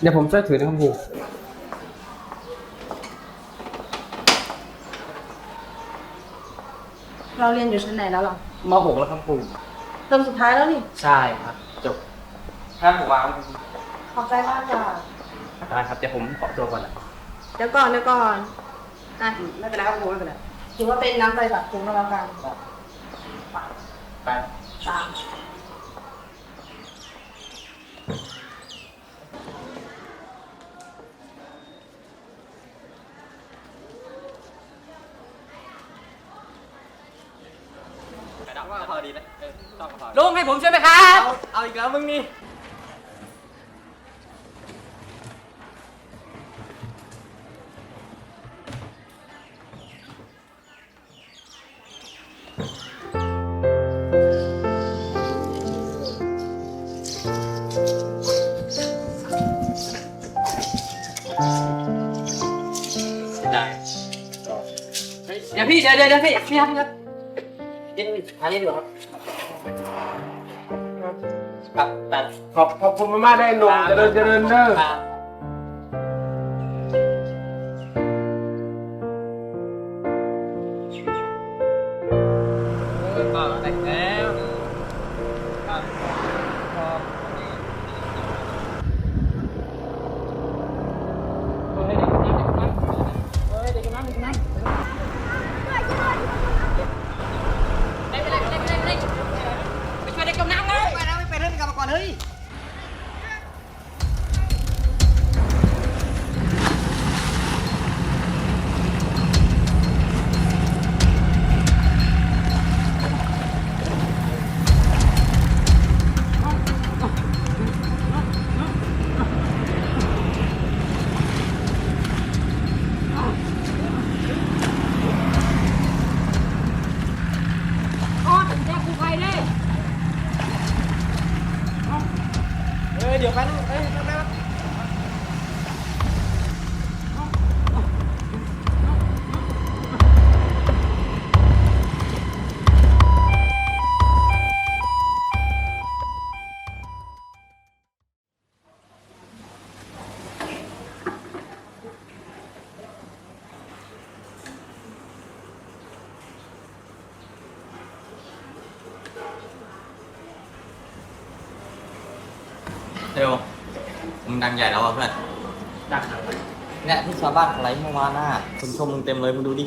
เดี๋ยวผมช่วยถือนะครับครูเราเรียนอยู่ชั้นไหนแล้วหรอมหกแล้วครับครูเทอมสุดท้ายแล้วนี่ ใช่ครับ จบถ้าผมวางขอบใจมากจ้ะได้ครับเดี๋ยวผมขอตัวก่อนนะเดี๋ยวก่อนเดี๋ยวก่อนนะไม่เป็นไรครับครูไม่เป็นไรถือว่าเป็นน้ำใจจากคุณก็แล้วกันไปตาม ลุงให้ผมช่วยไหมครับเอาอีกแล้วมึงนี่ได้เดี๋ยวพี่เดี๋ยวเดี๋ยวเดี๋ยวพี่พี่ครับพี่ครับ กินทานนี้ดีกว่าครับครับแต่ขอบขอบคุณมากๆได้หนุ่มเจริญเจริญเด้อครับเออก็ได้แล้วครับพอ เดี๋ยวไปนะเฮ้ย เร็วมึงดังใหญ่แล้วอะเพื่อน ดังครับเนี่ยที่ชาวบ้านอะไรเมื่อวานน่ะคนชมมึงเต็มเลยมึงดูดิ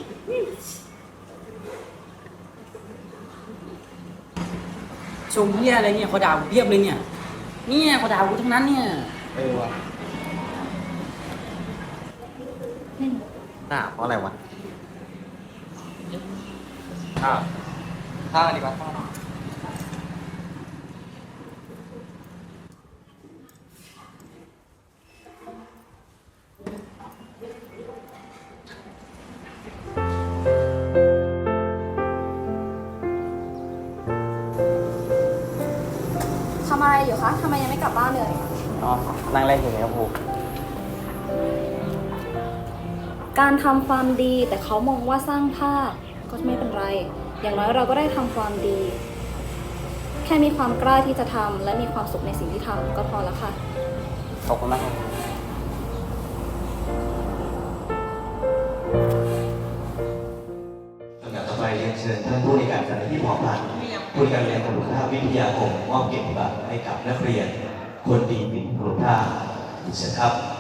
ชมเพี้ยอะไรเนี่ยเขาด่ากูเพียบเลยเนี่ย เนี่ยเขาด่ากูทั้งนั้นเนี่ย เออว่ะน่าเพราะอะไรวะ ข้าวข้าวดีกว่าข้าว ทำอะไรอยู่คะทำไมยังไม่กลับบ้านเลย อ๋อนั่งเล่นอยู่ครับครูการทำความดีแต่เขามองว่าสร้างภาพก็ไม่เป็นไร อย่างน้อยเราก็ได้ทำความดี แค่มีความกล้าที่จะทำและมีความสุขในสิ่งที่ทำก็พอแล้วค่ะ ขอบคุณมากครับ พันธ์ผู้ในการเรียนคุณภาวิทยาคมมอบเกียรติบัตรให้กับนักเรียน คนดีมีคุณภาพเชิญครับ